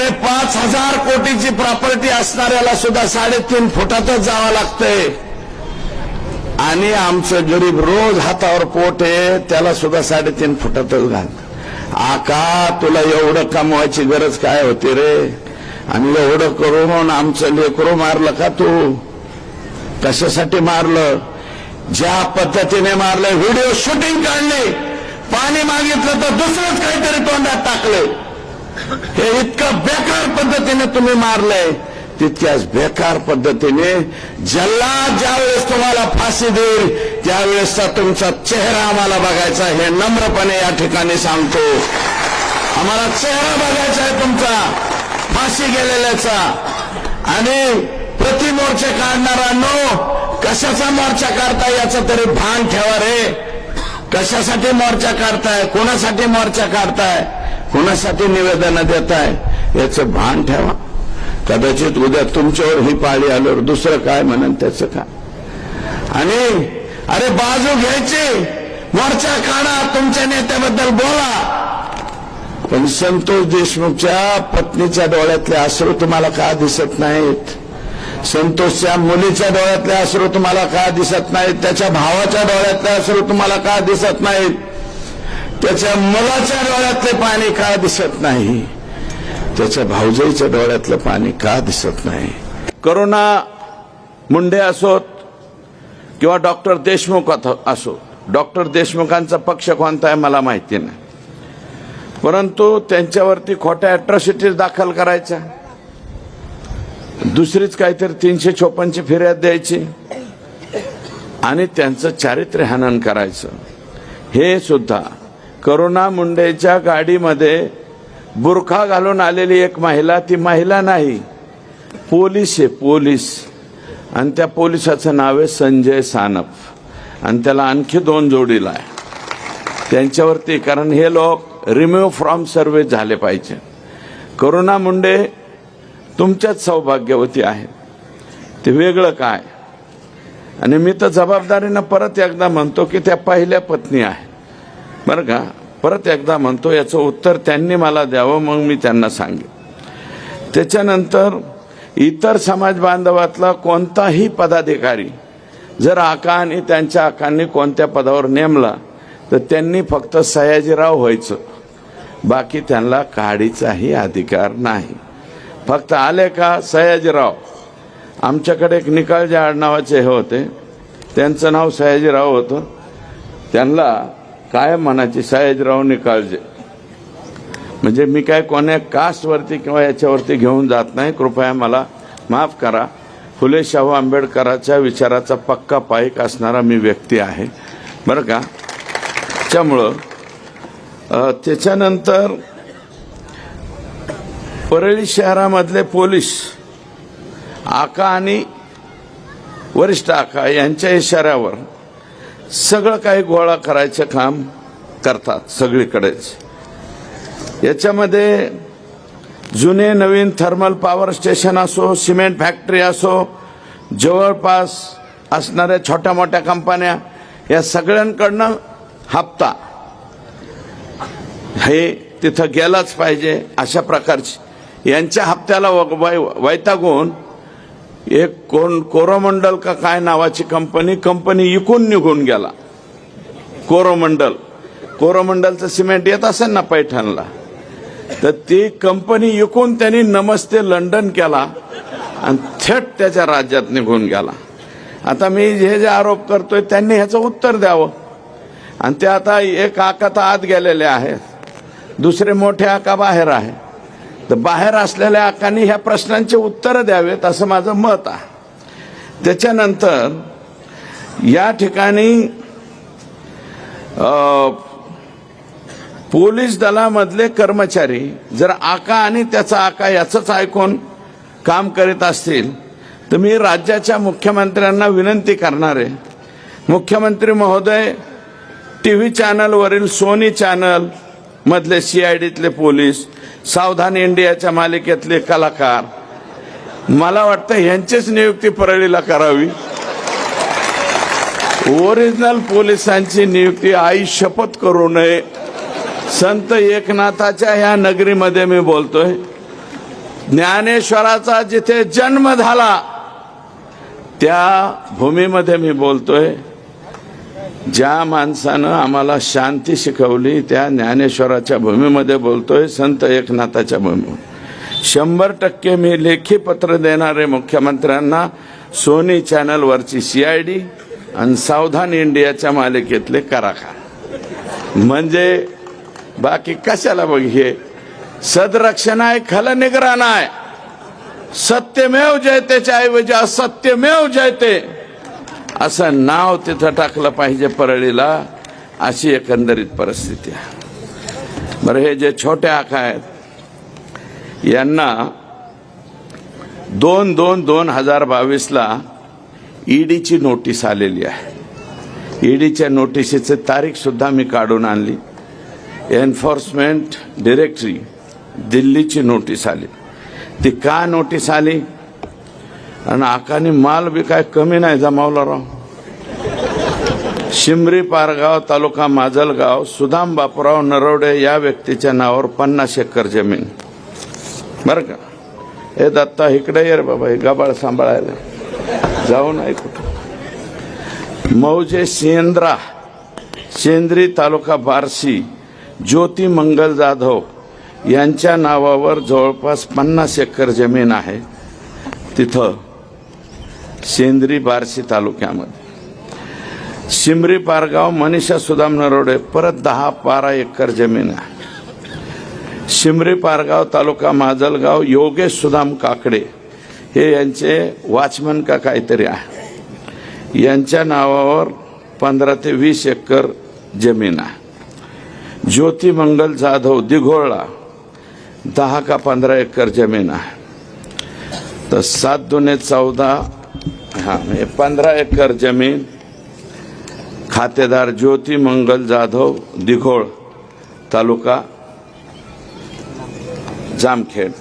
अरे पाच हजार कोटीची प्रॉपर्टी असणाऱ्याला सुद्धा साडेतीन फुटातच जावं लागतंय. आणि आमचं गरीब रोज हातावर पोट आहे त्याला सुद्धा साडेतीन फुटातच घाल. आका तुला एवढं कमवायची गरज काय होती रे? आणि एवढं करून आमचं लेकरू मारलं का तू? कशासाठी मारलं? ज्या पद्धतीने मारलं व्हिडिओ शूटिंग काढले. पाणी मागितलं तर दुसरंच काहीतरी तोंडात टाकले हे इतकं बेकार पद्धतीने तुम्ही मारलंय. तितक्याच बेकार पद्धतीने जल्लाद ज्यावेळेस तुम्हाला फाशी देईल त्यावेळेसचा तुमचा चेहरा आम्हाला बघायचा हे नम्रपणे या ठिकाणी सांगतो. आम्हाला चेहरा बघायचा आहे तुमचा. फाशी गेलेल्याचा. आणि प्रतिमोर्चे नो कशाचा मोर्चा काढताय याचं तरी भान ठेवा रे. कशासाठी मोर्चा काढताय? कोणासाठी मोर्चा काढताय? कोणासाठी निवेदन देताय? याचं भान ठेवा. कदाचित उद्या तुमच्यावर ही पाळी आल्यावर दुसरं काय म्हणन त्याचं काय? आणि अरे बाजू घ्यायची. मोर्चा काढा तुमच्या नेत्याबद्दल बोला. पण संतोष देशमुखच्या पत्नीच्या डोळ्यातले अश्रू तुम्हाला का दिसत नाहीत? संतोषच्या मुलीच्या डोळ्यातले अश्रू तुम्हाला का दिसत नाहीत? त्याच्या भावाच्या डोळ्यातले अश्रू तुम्हाला का दिसत नाहीत? त्याच्या मुलाच्या डोळ्यातले पाणी का दिसत नाही? त्याच्या भाऊजाईच्या डोळ्यातलं पाणी का दिसत नाही? करोना मुंडे असोत किंवा डॉक्टर देशमुख असो डॉक्टर देशमुखांचा पक्ष कोणता आहे मला माहिती नाही. परंतु त्यांच्यावरती खोट्या अट्रॉसिटीज दाखल करायच्या. दुसरीच काहीतरी तीनशे चोपन्नची फिर्याद द्यायची. आणि त्यांचं चारित्र्य हनन करायचं. हे सुद्धा करोना मुंडेच्या गाडीमध्ये बुरखा घालून आलेली एक महिला ती महिला नाही. पोलीस आहे पोलीस. आणि त्या पोलिसाचं नाव आहे संजय सानप. आणि त्याला आणखी दोन जोडीला आहे. त्यांच्यावरती कारण हे लोक रिमूव्ह फ्रॉम सर्व्हिस झाले पाहिजे. करोना मुंडे तुमच्याच सौभाग्यवती आहे ते वेगळं काय? आणि मी तर जबाबदारीनं परत एकदा म्हणतो की त्या पहिल्या पत्नी आहे बरं का? परत एकदा म्हणतो याचं उत्तर त्यांनी मला द्यावं मग मी त्यांना सांगेन. त्याच्यानंतर इतर समाज बांधवातला कोणताही पदाधिकारी जर आका आणि त्यांच्या आकांनी कोणत्या पदावर नेमला तर त्यांनी फक्त सयाजीराव व्हायचं. बाकी त्यांना काढीचाही अधिकार नाही. फक्त आले का सयाजीराव? आमच्याकडे एक निकाळजे आडनावाचे हे होते. त्यांचं नाव सयाजीराव होतं. त्यांना काय मनाची सयाजीराव काळजी. म्हणजे मी काय कोण्या कास्टवरती किंवा याच्यावरती घेऊन जात नाही कृपया मला माफ करा. फुले शाहू आंबेडकराच्या विचाराचा पक्का पाईक असणारा मी व्यक्ती आहे. बरं का? त्यामुळं त्याच्यानंतर परळी शहरामधले पोलीस आका आणि वरिष्ठ आका यांच्या इशाऱ्यावर सगळं काही गोळा करायचं काम करतात सगळीकडेच. याच्यामध्ये जुने नवीन थर्मल पॉवर स्टेशन असो सिमेंट फॅक्टरी असो जवळपास असणाऱ्या छोट्या मोठ्या कंपन्या या सगळ्यांकडनं हप्ता. हे तिथं गेलाच पाहिजे अशा प्रकारची. यांच्या हप्त्याला व- वै- वैतागून एक कोण कोरोमंडल का काय नावाची कंपनी कंपनी इकून निघून गेला. कोरोमंडल. कोरोमंडलचं सिमेंट येत असेल ना पैठणला. तर ती कंपनी इकून त्यांनी नमस्ते लंडन केला आणि थेट त्याच्या राज्यात निघून गेला. आता मी हे जे आरोप करतोय त्यांनी ह्याचं उत्तर द्यावं. आणि ते आता एक आका तर आत गेलेले आहेत. दुसरे मोठे आका बाहेर आहे तर बाहेर असलेल्या आकांनी ह्या प्रश्नांची उत्तरं द्यावेत असं माझं मत आहे. त्याच्यानंतर या ठिकाणी पोलीस दलामधले कर्मचारी जर आका आणि त्याचा आका याचंच ऐकून काम करीत असतील तर मी राज्याच्या मुख्यमंत्र्यांना विनंती करणार आहे. मुख्यमंत्री महोदय टी व्ही चॅनलवरील सोनी चॅनल मधले सी आय डीतले पोलीस सावधान इंडियाच्या मालिकेतले कलाकार. मला वाटतं ह्यांचीच नियुक्ती परळीला करावी. ओरिजिनल पोलिसांची नियुक्ती आई शपथ करू नये. संत एकनाथाच्या ह्या नगरीमध्ये मी बोलतोय. ज्ञानेश्वराचा जिथे जन्म झाला त्या भूमीमध्ये मी बोलतोय. ज्या माणसानं आम्हाला शांती शिकवली त्या ज्ञानेश्वराच्या भूमीमध्ये बोलतोय संत एकनाथाच्या भूमीवर. शंभर टक्के मी लेखी पत्र देणारे मुख्यमंत्र्यांना सोनी चॅनलवरची सीआयडी आणि सावधान इंडियाच्या मालिकेतले कराखा म्हणजे बाकी कशाला बघ हे? सदरक्षण आहे खल निगराण आहे. सत्यमेव जयतेच्या ऐवजी असत्यमेव जयते. असं नाव तिथं टाकलं पाहिजे परळीला अशी एकंदरीत परिस्थिती आहे. बरं हे जे छोट्या आखा आहेत यांना दोन दोन दोन हजार बावीसला ईडीची नोटीस आलेली आहे. ईडीच्या नोटिशीची तारीख सुद्धा मी काढून आणली. एन्फोर्समेंट डिरेक्टरी दिल्लीची नोटीस आली. ती का नोटीस आली? आणि आकाने माल बी काय कमी नाही जमावला राव शिमरी पारगाव तालुका माजलगाव सुदाम बापूराव नरवडे या व्यक्तीच्या नावावर पन्नास एकर जमीन. बरं का? हे दत्ता इकडे ये रे बाबा हे गबाळ सांभाळायला. जाऊ नाही कुठं? मौजे सेंद्रा सेंद्री तालुका बार्शी ज्योती मंगल जाधव यांच्या नावावर जवळपास पन्नास एकर जमीन आहे. तिथं सेंद्री बार्शी तालुक्यामध्ये. शिमरी पारगाव मनीषा सुदाम नरोडे परत दहा बारा एकर जमीन आहे. शिमरी पारगाव तालुका माजलगाव योगेश सुदाम काकडे हे यांचे वॉचमन का काहीतरी आहे. यांच्या नावावर पंधरा ते वीस एकर जमीन आहे. ज्योती मंगल जाधव दिघोळला दहा का पंधरा एकर जमीन आहे. तर सात दोने चौदा हां म्हणजे पंधरा एकर जमीन खातेदार ज्योती मंगल जाधव दिघोळ तालुका जामखेड.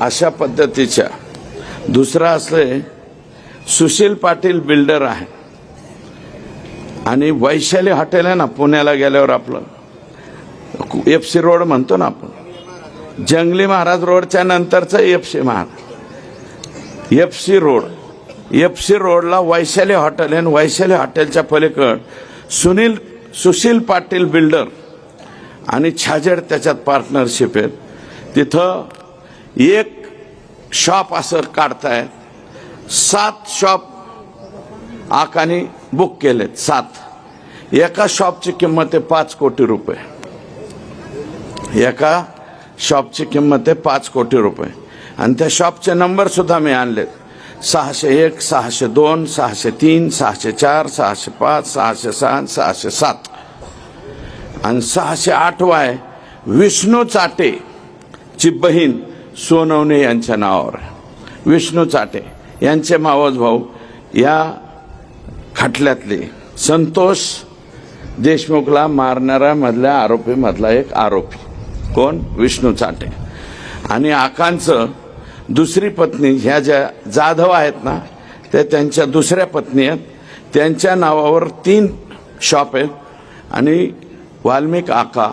अशा पद्धतीच्या. दुसरा असले सुशील पाटील बिल्डर आहे. आणि वैशाली हॉटेल आहे ना पुण्याला गेल्यावर आपलं. एफ सी रोड म्हणतो ना आपण. जंगली महाराज रोडच्या नंतरचं F C Maharaj. F C road. F C रोडला वैशाली हॉटेल आणि वैशाली हॉटेलच्या पलीकड सुनील सुशील पाटील बिल्डर आणि छाजेड त्याच्यात पार्टनरशिप आहेत. तिथं एक शॉप असं काढतायत. सात शॉप आकानी बुक केलेत. सात. एका शॉपची किंमत आहे पाच कोटी रुपये. एका शॉपची किंमत आहे पाच कोटी रुपये. आणि त्या शॉपचे नंबर सुद्धा मी आणलेत. सहाशे एक सहाशे दोन सहाशे तीन सहाशे चार सहाशे पाच सहाशे सहा सहाशे सात. आणि सहाशे आठवा आहे विष्णू चाटे ची बहीण सोनवणे यांच्या नावावर. विष्णू चाटे यांचे मावस भाऊ या खटल्यातले संतोष देशमुखला मारणाऱ्या मधल्या एक आरोपी. कोण? विष्णू चाटे. आणि आकांचं दुसरी पत्नी ह्या ज्या जाधव आहेत ना त्या त्यांच्या दुसऱ्या पत्नी आहेत. त्यांच्या नावावर तीन शॉप आहेत आणि वाल्मिक आका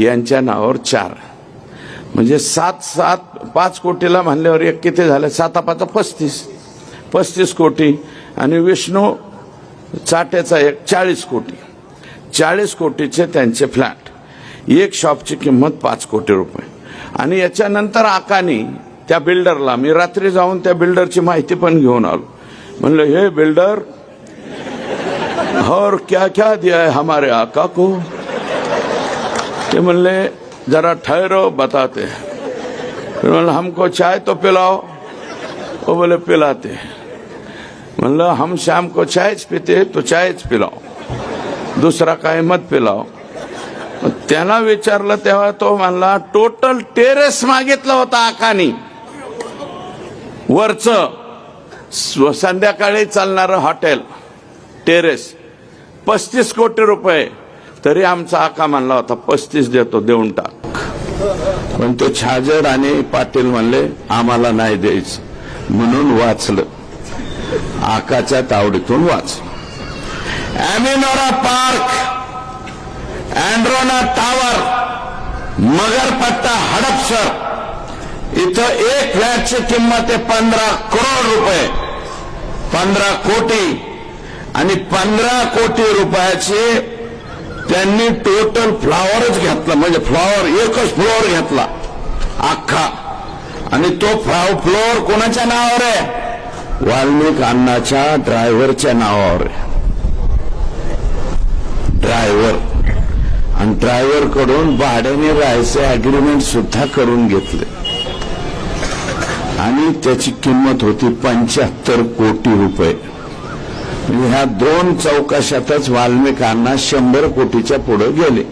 यांच्या नावावर चार. म्हणजे सात सात पाच कोटीला म्हणल्यावर एक किती झालं? साता पाच पस्तीस. पस्तीस कोटी आणि विष्णू चाट्याचा एक चाळीस कोटी. चाळीस कोटीचे त्यांचे फ्लॅट. एक शॉपची किंमत पाच कोटी रुपये. आणि याच्यानंतर आकानी त्या बिल्डरला मी रात्री जाऊन त्या बिल्डरची माहिती पण घेऊन आलो. म्हणलं हे बिल्डर और क्या क्या दिया है हमारे आका को? ते म्हणले जरा ठहरो बताते म्हणलं हमको चाय तो पिलाओ. वो बोले पिलाते म्हणलं हम शाम को चायच पिते तो चायच पिलाओ। दुसरा काय मत पिलाओ? मग त्याला विचारलं तेव्हा तो म्हणला टोटल टेरेस मागितला होता आकानी. वरच संध्याकाळी चालणारं हॉटेल टेरेस पस्तीस कोटी रुपये. तरी आमचा आका म्हणला होता पस्तीस देतो देऊन टाक. पण तो छाजर आणि पाटील म्हणले आम्हाला नाही द्यायचं. म्हणून वाचलं. आकाच्या तावडीतून वाचलं Amanora park Adreno tower Magarpatta Hadapsar इथं एक फ्लॅटची किंमत आहे पंधरा करोड रुपये. पंधरा कोटी. आणि पंधरा कोटी रुपयाचे त्यांनी टोटल फ्लॉवरच घेतला. म्हणजे फ्लॉवर एकच फ्लोअर घेतला. अख्खा. आणि तो फ्लॉवर कोणाच्या नावावर आहे? वाल्मिक अण्णाच्या ड्रायव्हरच्या नावावर आहे. ड्रायव्हर आणि ड्रायव्हरकडून भाड्याने राहायचे अग्रीमेंट सुद्धा करून घेतले. आणि त्याची किंमत होती पंच्याहत्तर कोटी रुपये. ह्या दोन चौकशातच वाल्मिकांना शंभर कोटीच्या पुढे गेले.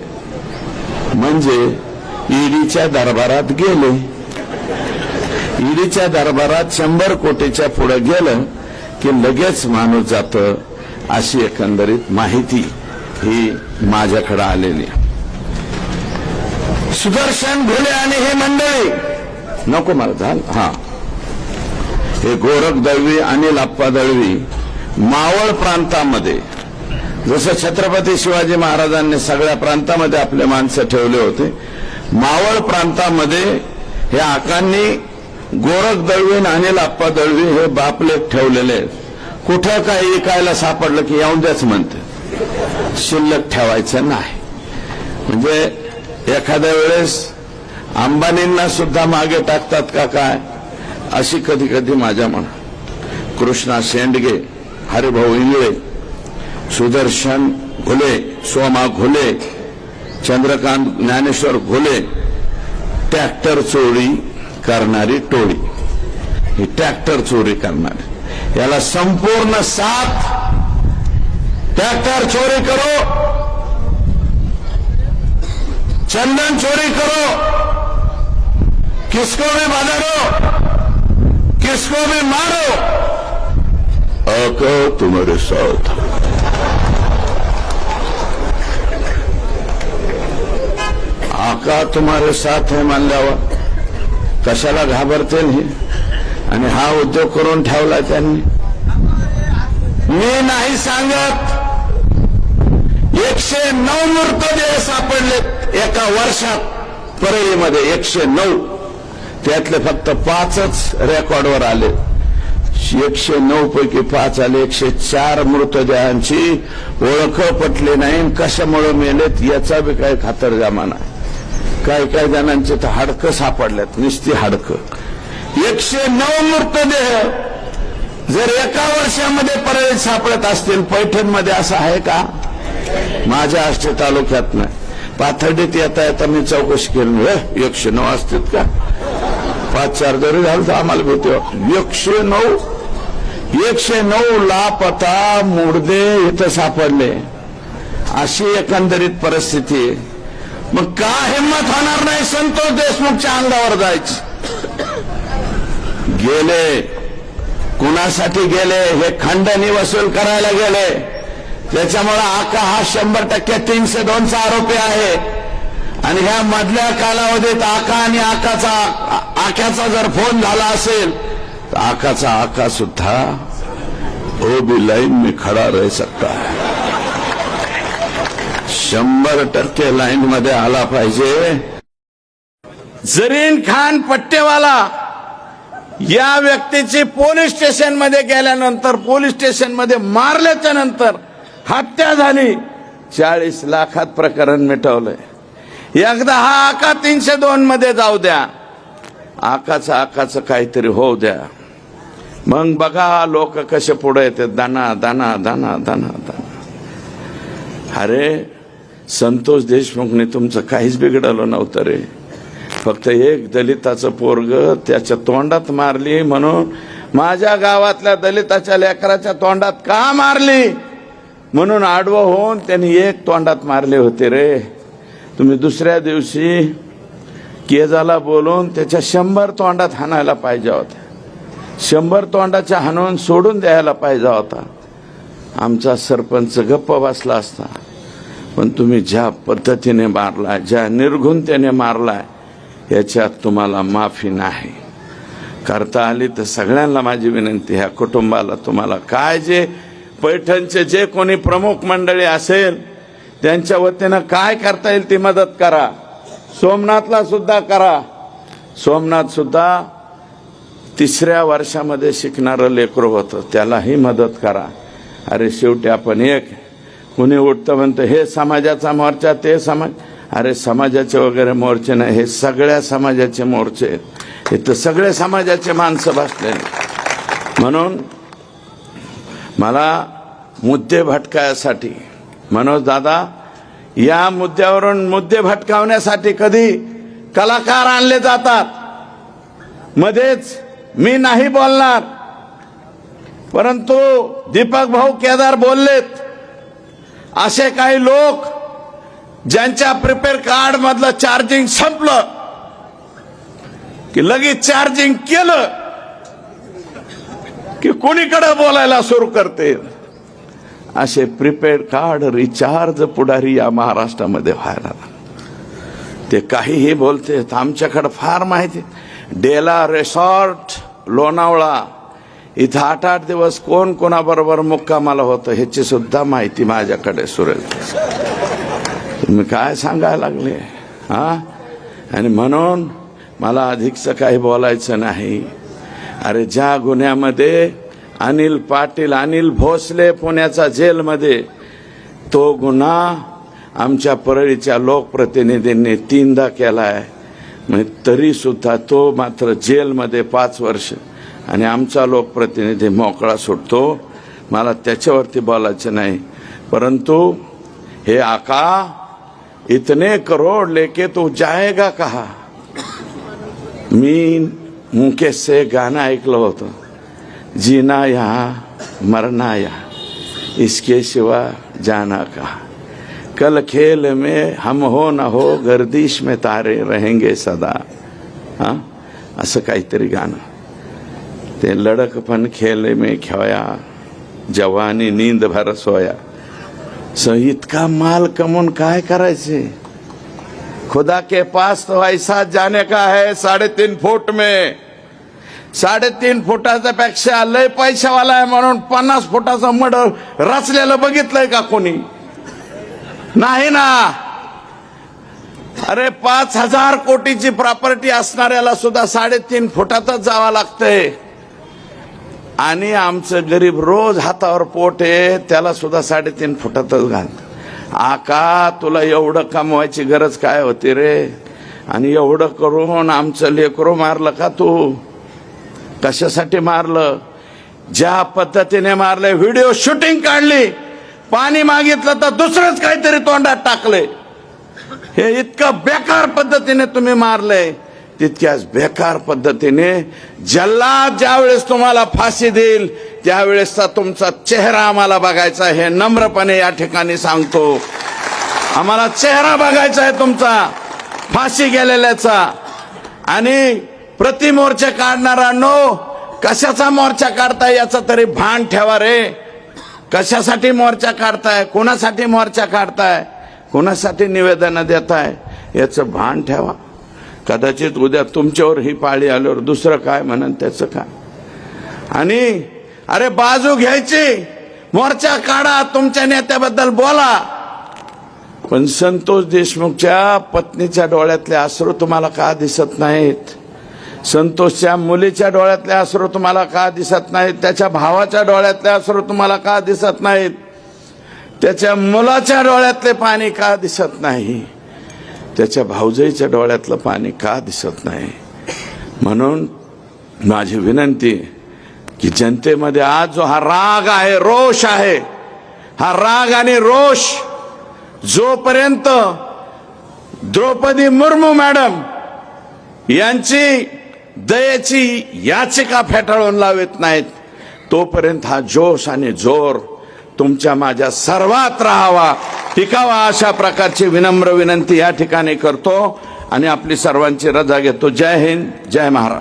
म्हणजे ईडीच्या दरबारात गेले. ईडीच्या दरबारात शंभर कोटीच्या पुढे गेलं की लगेच माणूस जात अशी एकंदरीत माहिती ही माझ्याकडे आलेली आहे. सुदर्शन घुले आणि हे मंडळी. नको मला झालं. हा. हे गोरख दळवी अनिल आप्पा दळवी मावळ प्रांतामध्ये. जसं छत्रपती शिवाजी महाराजांनी सगळ्या प्रांतामध्ये आपले माणसं ठेवले होते मावळ प्रांतामध्ये हे आकांनी गोरख दळवी आणि अनिल आप्पा दळवी हे बापलेख ठेवलेले आहेत. कुठं काही विकायला सापडलं की येऊन द्याच म्हणते. शिल्लक ठेवायचं नाही. म्हणजे एखाद्या वेळेस अंबानींना सुद्धा मागे टाकतात का काय? अशी कधी कधी माझ्या मना कृष्णा शेंडगे हरिभाऊ इंगळे सुदर्शन घुले सोमा घुले चंद्रकांत ज्ञानेश्वर घुले ट्रॅक्टर चोरी करणारी टोळी. ही ट्रॅक्टर चोरी करणारी. याला संपूर्ण साथ ट्रॅक्टर चोरी करो. चंदन चोरी करो. किसको भी बदलो किसको भी मारो। आका तुम्हारे साथ। आका तुम्हारे साथ है मानल्यावर कशाला घाबरते हे आणि हा उद्योग करून ठेवला त्यांनी। मी नाही सांगत। एकशे नऊ मृतदेह सापडलेत एका वर्षात परळीमध्ये एकशे नऊ. त्यातले फक्त पाचच रेकॉर्डवर आले. एकशे नऊ पैकी पाच आले. एकशे चार मृतदेहांची ओळख पटली नाही. कशामुळे मेलेत याचा बी काही खातरजमा नाही काही काही जणांचे तर हाडकं सापडल्यात. नुसती हाडकं. एकशे नऊ मृतदेह जर एका वर्षामध्ये परळीत सापडत असतील पैठणमध्ये असं आहे का? माझ्या आष्टे तालुक्यात नाही. पाथर्डीत येता येता मी चौकशी केली. एकशे नऊ असतील का? पाच चार जरी झालं तर आम्हाला भीती एकशे नऊ एकशे नऊ लापता मुर्दे इथं सापडले. अशी एकंदरीत परिस्थिती मग का हिंमत होणार नाही संतोष देशमुखच्या अंगावर जायचं? गेले. कुणासाठी गेले? हे खंडणी वसूल करायला गेले. त्याच्यामुळे आका हा शंभर टक्के तीनशे दोनचा आरोपी आहे. आणि ह्या मधल्या कालावधीत आका आणि आकाचा आक्याचा जर फोन झाला असेल तर आकाचा आका सुद्धा वो बी लाईन मी खड़ा रह सकता शंभर टक्के लाईन मध्ये आला पाहिजे. जरीन खान पट्टेवाला या व्यक्तीची पोलीस स्टेशनमध्ये गेल्यानंतर पोलीस स्टेशनमध्ये मारल्याच्या नंतर हत्या झाली. चाळीस लाखात प्रकरण मिटवलंय. एकदा हा आका तीनशे दोन मध्ये जाऊ द्या. आकाचं आकाचं काहीतरी होऊ द्या. मग बघा लोक कसे पुढे येते. दाना दाना दाना दाना दाना. अरे संतोष देशमुखने तुमचं काहीच बिघडलं नव्हतं रे. फक्त एक दलिताचं पोरग त्याच्या तोंडात मारली म्हणून माझ्या गावातल्या दलिताच्या लेकराच्या तोंडात का मारली? म्हणून आडवं होऊन त्यांनी एक तोंडात मारले होते रे. तुम्ही दुसऱ्या दिवशी केजाला बोलून त्याच्या शंभर तोंडात हाणायला पाहिजे होत्या. शंभर तोंडाच्या हाणून सोडून द्यायला पाहिजे होता. आमचा सरपंच गप्प बसला असता. पण तुम्ही ज्या पद्धतीने मारलाय ज्या निर्घुणतेने मारलाय याच्यात तुम्हाला माफी नाही. करता आली तर सगळ्यांना माझी विनंती ह्या कुटुंबाला तुम्हाला काय जे पैठणचे जे कोणी प्रमुख मंडळी असेल त्यांच्या वतीनं काय करता येईल ती मदत करा. सोमनाथला सुद्धा करा. सोमनाथ सुद्धा तिसऱ्या वर्षामध्ये शिकणारं लेकरं होतं. त्यालाही मदत करा. अरे शेवटी आपण एक कुणी उठतं म्हणतं हे समाजाचा मोर्चा ते समाज अरे समाजाचे वगैरे मोर्चे नाही हे सगळ्या समाजाचे मोर्चे आहेत. इथं सगळे समाजाचे माणसं बसलेले म्हणून मला मुद्दे भटकायसाठी मनोज दादा या मुद्द्यावरून मुद्दे भटकावण्यासाठी कधी कलाकार आणले जातात? मध्येच मी नाही बोलणार. परंतु दीपक भाऊ केदार बोललेत. असे काही लोक ज्यांच्या प्रिपेअर कार्ड मधलं चार्जिंग संपलं की लगेच चार्जिंग केलं की कोणीकडे बोलायला सुरू करते असे प्रिपेड कार्ड रिचार्ज पुढारी या महाराष्ट्रामध्ये व्हायला ते काहीही बोलते आमच्याकडं फार माहिती. डेला रेसॉर्ट लोणावळा इथं आठ आठ दिवस कोण कोणाबरोबर मुक्कामाला होतं ह्याची सुद्धा माहिती माझ्याकडे सुरेल. तुम्ही काय सांगायला लागले? हा? आणि म्हणून मला अधिकचं काही बोलायचं नाही. अरे ज्या गुन्ह्यामध्ये अनिल पाटील अनिल भोसले पुण्याचा जेलमध्ये. तो गुन्हा आमच्या परळीच्या लोकप्रतिनिधींनी तीनदा केलाय. म्हणजे तरी सुद्धा तो मात्र जेलमध्ये पाच वर्ष. आणि आमचा लोकप्रतिनिधी मोकळा सुटतो. मला त्याच्यावरती बोलायचं नाही. परंतु हे आका इतने करोड लेके तो जाएगा कहा? मी मुकेश से गाणं ऐकलं होतं. जीना यहाँ मरना यहाँ इसके सिवा जाना कहा। कल खेल में हम हो न हो, गर्दिश में तारे रहेंगे सदा। हा, असं काहीतरी गाणं ते लडकपण खेल में खोया, जवानी नींद भर सोया। स इतका माल कमवून काय करायचे खुदा के पास तो ऐसा जाने का है साढ़े तीन फुट में। साडेतीन फुटाचा पेक्षा लय पैशावाला आहे म्हणून पन्नास फुटाचं मड रचलेलं बघितलंय का कोणी? नाही ना. अरे पाच हजार कोटीची प्रॉपर्टी असणाऱ्याला सुद्धा साडेतीन फुटातच जावं लागतंय. आणि आमचं गरीब रोज हातावर पोट आहे त्याला सुद्धा साडेतीन फुटातच घाल. आका तुला एवढं कमवायची गरज काय होती रे? आणि एवढं करून आमचं लेकरू मारलं का तू? कशासाठी मारलं? ज्या पद्धतीने मारले व्हिडिओ शूटिंग काढली पाणी मागितलं तर दुसरंच काहीतरी तोंडात टाकले. हे इतकं बेकार पद्धतीने तुम्ही मारले तितक्याच बेकार पद्धतीने जल्लाद ज्यावेळेस तुम्हाला फाशी देईल त्यावेळेसचा तुमचा चेहरा आम्हाला बघायचा हे नम्रपणे या ठिकाणी सांगतो. आम्हाला चेहरा बघायचा आहे तुमचा फाशी गेलेल्याचा. आणि प्रतिमोर्चा काढणारांनो कशाचा मोर्चा काढताय याचा तरी भान ठेवा रे. कशासाठी मोर्चा काढताय? कोणासाठी मोर्चा काढताय? कोणासाठी निवेदनं देताय? याचं भान ठेवा. कदाचित उद्या तुमच्यावर ही पाळी आल्यावर दुसरं काय म्हणन त्याचं काय? आणि अरे बाजू घ्यायची. मोर्चा काढा तुमच्या नेत्याबद्दल बोला. पण संतोष देशमुखच्या पत्नीच्या डोळ्यातले अश्रू तुम्हाला का दिसत नाहीत? संतोषच्या मुलीच्या डोळ्यातले अश्रू तुम्हाला का दिसत नाहीत? त्याच्या भावाच्या डोळ्यातले अश्रू तुम्हाला का दिसत नाहीत? त्याच्या मुलाच्या डोळ्यातले पाणी का दिसत नाही? त्याच्या भाऊजाईच्या डोळ्यातलं पाणी का दिसत नाही? म्हणून माझी विनंती की जनतेमध्ये आज जो हा राग आहे रोष आहे हा राग आणि रोष जोपर्यंत द्रौपदी मुर्मू मॅडम यांची दयेची याचिका फेटाळून लावत नाहीत. तोपर्यंत हा जोश आणि जोर तुमच्या माझ्या सर्वात राहावा. टिकावा अशा प्रकारची विनम्र विनंती या ठिकाणी करतो आणि आपली सर्वांची रजा घेतो. जय हिंद जय महाराष्ट्र.